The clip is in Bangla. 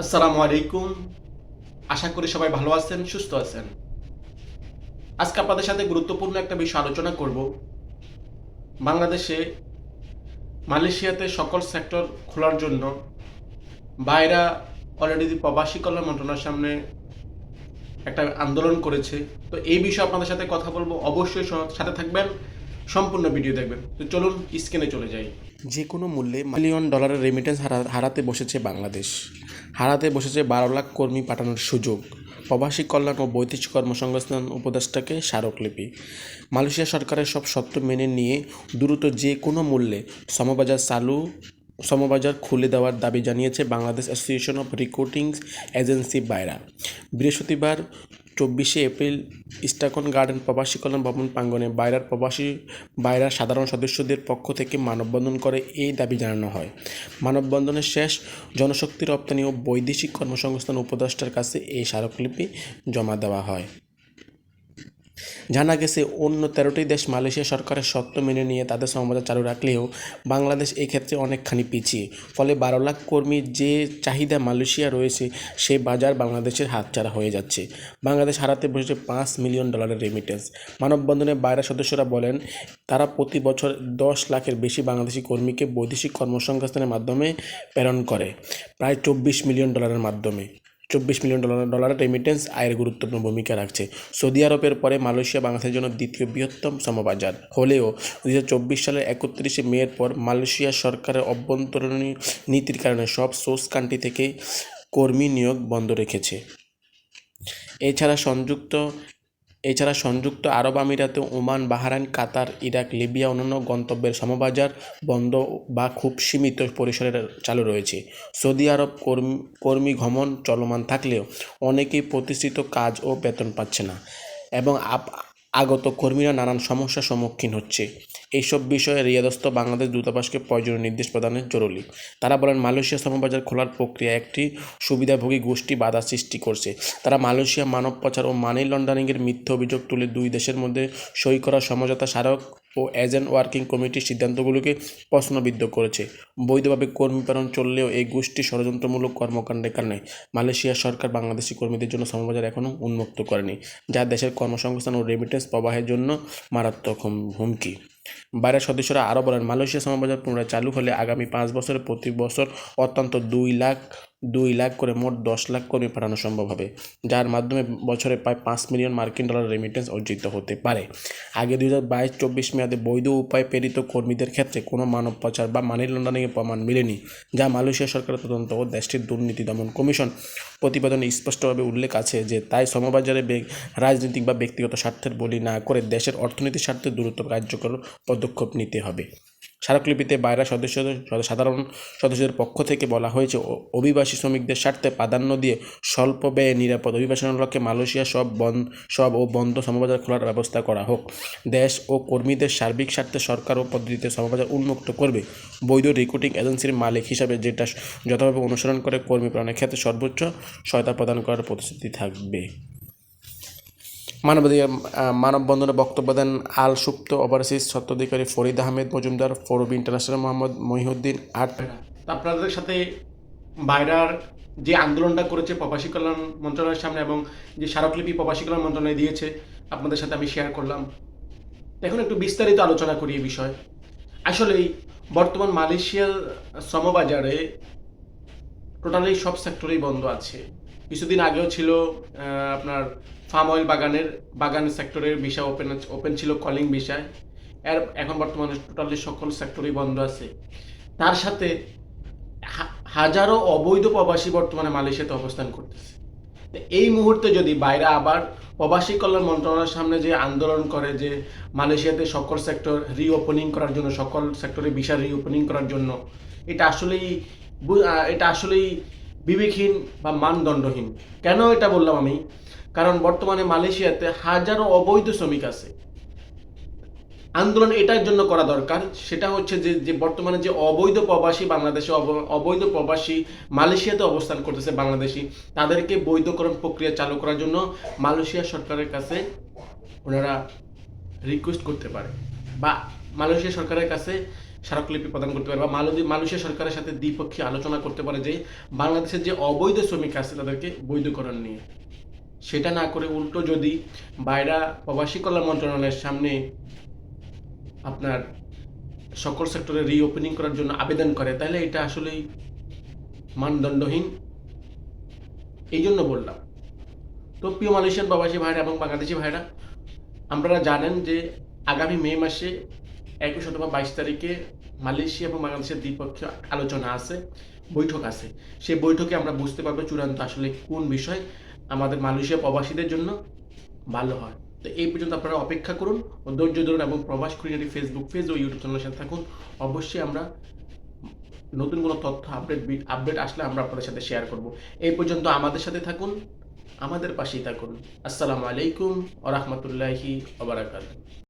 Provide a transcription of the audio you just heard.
আসসালামু আলাইকুম। আশা করি সবাই ভালো আছেন, সুস্থ আছেন। আজকে আপনাদের সাথে গুরুত্বপূর্ণ একটা বিষয় আলোচনা করব। বাংলাদেশে মালয়েশিয়াতে সকল সেক্টর খোলার জন্য বাইরা অলরেডি প্রবাসী কল্যাণ মন্ত্রণালয়ের সামনে একটা আন্দোলন করেছে। তো এই বিষয়ে আপনাদের সাথে কথা বলব। অবশ্যই সাথে থাকবেন, সম্পূর্ণ ভিডিও দেখবেন। তো চলুন, স্ক্রিনে চলে যাই। যে কোনো মূল্যে মিলিয়ন ডলারের রেমিটেন্স হারাতে বসেছে বাংলাদেশ। হারাতে বসেছে বারো লাখ কর্মী পাঠানোর সুযোগ। প্রবাসী কল্যাণ ও বৈদেশিক কর্মসংস্থান উপদেষ্টাকে স্মারকলিপি। মালয়েশিয়া সরকারের সব শর্ত মেনে নিয়ে দ্রুত যে কোনো মূল্যে সমবাজার চালু, সমবাজার খুলে দেওয়ার দাবি জানিয়েছে Bangladesh association of recruiting agency BAIRA. বৃহস্পতিবার চব্বিশে এপ্রিল ইস্টাকন গার্ডেন প্রবাসী কল্যাণ ভবন প্রাঙ্গনে বাইরার প্রবাসী বাইরার সাধারণ সদস্যদের পক্ষ থেকে মানববন্ধন করে এই দাবি জানানো হয়। মানববন্ধনের শেষ জনশক্তি রপ্তানি ও বৈদেশিক কর্মসংস্থান উপদেষ্টার কাছে এই স্মারকলিপি জমা দেওয়া হয়। জানা গেছে, অন্য তেরোটি দেশ মালয়েশিয়া সরকারের শর্ত মেনে নিয়ে তাদের সমবাদ চালু রাখলেও বাংলাদেশ এই ক্ষেত্রে অনেকখানি পিছিয়ে। ফলে বারো লাখ কর্মীর যে চাহিদা মালয়েশিয়া রয়েছে সেই বাজার বাংলাদেশের হাতছাড়া হয়ে যাচ্ছে। বাংলাদেশ হারাতে বসেছে পাঁচ মিলিয়ন ডলারের রেমিটেন্স মানববন্ধনে বাইরের সদস্যরা বলেন, তারা প্রতি বছর দশ লাখের বেশি বাংলাদেশি কর্মীকে বৈদেশিক কর্মসংস্থানের মাধ্যমে প্রেরণ করে, প্রায় চব্বিশ মিলিয়ন ডলারের মাধ্যমে। চব্বিশ মিলিয়ন ডলার ডলারের রেমিটেন্স আয়ের গুরুত্বপূর্ণ ভূমিকা রাখছে। সৌদি আরবের পরে মালয়েশিয়া বাংলাদেশের জন্য দ্বিতীয় বৃহত্তম সমবাজার। হলেও দু হাজার চব্বিশ সালের একত্রিশে মেয়ের পর মালয়েশিয়া সরকারের অভ্যন্তরীণ নীতির কারণে সব সোর্স কান্ট্রি থেকে কর্মী নিয়োগ বন্ধ রেখেছে। এছাড়া সংযুক্ত এছাড়া সংযুক্ত আরব আমিরাতে, Oman, Bahrain, Qatar, Iraq, Libya অন্যান্য গন্তব্যের সমবাজার বন্ধ বা খুব সীমিত পরিসরের চালু রয়েছে। সৌদি আরব কর্মী কর্মী গমন চলমান থাকলেও অনেকেই প্রতিষ্ঠিত কাজ ও বেতন পাচ্ছে না এবং আপ- আগত কর্মীরা নানান সমস্যার সম্মুখীন হচ্ছে। এইসব বিষয়ে রিয়াদস্থ বাংলাদেশ দূতাবাসকে প্রয়োজনীয় নির্দেশ প্রদানের জরুরি। তারা বলেন, মালয়েশিয়া শ্রমবাজার খোলার প্রক্রিয়া একটি সুবিধাভোগী গোষ্ঠী বাধা সৃষ্টি করছে। তারা মালয়েশিয়া মানব পাচার ও মানি লন্ডারিংয়ের মিথ্যা অভিযোগ তুলে দুই দেশের মধ্যে সই করা সমঝোতা স্মারক ও এজেন্ট ওয়ার্কিং কমিটির সিদ্ধান্তগুলোকে প্রশ্নবিদ্ধ করেছে। বৈধভাবে কর্মী প্রেরণ চললেও এই গোষ্ঠী ষড়যন্ত্রমূলক কর্মকাণ্ডের কারণে মালয়েশিয়া সরকার বাংলাদেশি কর্মীদের জন্য শ্রমবাজার এখনও উন্মুক্ত করেনি, যা দেশের কর্মসংস্থান ও রেমিটেন্স প্রবাহের জন্য মারাত্মক হুমকি। বাইরের সদস্যরা আরও বলেন, মালয়েশিয়া শ্রমবাজার পুনরায় চালু হলে আগামী পাঁচ বছরে প্রতি বছর অত্যন্ত দুই লাখ দুই লাখ করে মোট দশ লাখ কর্মী পাঠানো সম্ভব হবে, যার মাধ্যমে বছরে প্রায় পাঁচ মিলিয়ন মার্কিন ডলার রেমিটেন্স অর্জিত হতে পারে। আগে দুই হাজার বাইশ চব্বিশ মেয়াদে বৈধ উপায়ে প্রেরিত কর্মীদের ক্ষেত্রে কোনো মানব পাচার বা মানি লন্ডারিংয়ের প্রমাণ মেলেনি, যা মালয়েশিয়া সরকারের তদন্ত ও দেশটির দুর্নীতি দমন কমিশন প্রতিবেদনে স্পষ্টভাবে উল্লেখ আছে যে তাই সমবাজারে রাজনৈতিক বা ব্যক্তিগত স্বার্থের বলি না করে দেশের অর্থনীতির স্বার্থে দ্রুত কার্যকর পদক্ষেপ নিতে হবে। স্মারকলিপিতে বাইরা সদস্যদের সাধারণ সদস্যদের পক্ষ থেকে বলা হয়েছে অভিবাসী শ্রমিকদের স্বার্থে প্রাধান্য দিয়ে স্বল্প ব্যয়ে নিরাপদ অভিবাসনের লক্ষ্যে মালয়েশিয়া সব বন্ধ সব ও বন্ধ সমবাজার খোলার ব্যবস্থা করা হোক। দেশ ও কর্মীদের সার্বিক স্বার্থে সরকার ও পদ্ধতিতে সমবাজার উন্মুক্ত করবে। বৈধ রিক্রুটিং এজেন্সির মালিক হিসাবে যেটা যথাভাবে অনুসরণ করে কর্মী প্রাণের ক্ষেত্রে সর্বোচ্চ সহায়তা প্রদান করার প্রতিশ্রুতি থাকবে। মানবাধিকার মানববন্ধনে বক্তব্য দেন আল সুপ্ত ওভারসিজ স্বত্বাধিকারী ফরিদ আহমেদ মজুমদার, ফরবি ইন্টারন্যাশনাল মোহাম্মদ মহিউদ্দিন আট। আপনাদের সাথে বাইরার যে আন্দোলনটা করেছে প্রবাসী কল্যাণ মন্ত্রণালয়ের সামনে এবং যে স্মারকলিপি প্রবাসী কল্যাণ মন্ত্রণালয় দিয়েছে, আপনাদের সাথে আমি শেয়ার করলাম। এখন একটু বিস্তারিত আলোচনা করি এই বিষয়ে। আসলেই বর্তমান মালয়েশিয়ার শ্রমবাজারে টোটালি সব সেক্টরেই বন্ধ আছে। কিছুদিন আগেও ছিল আপনার ফার্ম অয়েল বাগানের, বাগান সেক্টরের ভিসা ওপেন ওপেন ছিল কলিং ভিসায় এর এখন বর্তমানে টোটালি সকল সেক্টরেই বন্ধ আছে। তার সাথে হাজারো অবৈধ প্রবাসী বর্তমানে মালয়েশিয়াতে অবস্থান করতেছে। এই মুহূর্তে যদি বাইরে আবার প্রবাসী কল্যাণ মন্ত্রণালয়ের সামনে যে আন্দোলন করে যে মালয়েশিয়াতে সকল সেক্টর রিওপেনিং করার জন্য, সকল সেক্টরে ভিসা রিওপেনিং করার জন্য, এটা আসলেই এটা আসলেই বিবেকহীন বা মানদণ্ডহীন। কেন এটা বললাম আমি? কারণ বর্তমানে মালয়েশিয়াতে হাজারো অবৈধ শ্রমিক আছে। আন্দোলন এটার জন্য করা দরকার, সেটা হচ্ছে যে যে বর্তমানে যে অবৈধ প্রবাসী বাংলাদেশে অব- অবৈধ প্রবাসী মালয়েশিয়াতে অবস্থান করতেছে বাংলাদেশি, তাদেরকে বৈধকরণ প্রক্রিয়া চালু করার জন্য মালয়েশিয়া সরকারের কাছে ওনারা রিকোয়েস্ট করতে পারে। বা মালয়েশিয়া সরকারের কাছে স্মারকলিপি প্রদান করতে পারে বা মালদ্বীপ মালয়েশিয়া সরকারের সাথে দ্বিপক্ষীয় আলোচনা করতে পারে যে বাংলাদেশের যে অবৈধ শ্রমিক আছে তাদেরকে বৈধকরণ নিয়ে। সেটা না করে উল্টো যদি বাইরা প্রবাসী কল্যাণ মন্ত্রণালয়ের সামনে আপনার সকল সেক্টরে রিওপেনিং করার জন্য আবেদন করে, তাহলে এটা আসলেই মানদণ্ডহীন। এই জন্য বললাম। তো প্রিয় মালয়েশিয়ান প্রবাসী ভাইরা এবং বাংলাদেশি ভাইরা, আপনারা জানেন যে আগামী মে মাসে একুশ অথবা বাইশ তারিখে মালয়েশিয়া এবং বাংলাদেশের দ্বিপক্ষীয় আলোচনা আছে, বৈঠক আছে। সেই বৈঠকে আমরা বুঝতে পারব চূড়ান্ত আসলে কোন বিষয় আমাদের মালয়েশিয়া প্রবাসীদের জন্য ভালো হয়। তো এই পর্যন্ত আপনারা অপেক্ষা করুন ধৈর্য ধরুন এবং প্রবাস খুঁড়িনারি ফেসবুক পেজ ও ইউটিউব চ্যানেলের সাথে থাকুন। অবশ্যই আমরা নতুন কোনো তথ্য, আপডেট আপডেট আসলে আমরা আপনাদের সাথে শেয়ার করব। এই পর্যন্ত আমাদের সাথে থাকুন, আমাদের পাশেই থাকুন। আসসালামু আলাইকুম ওরহমতুল্লাহি ওবরাকাতুহ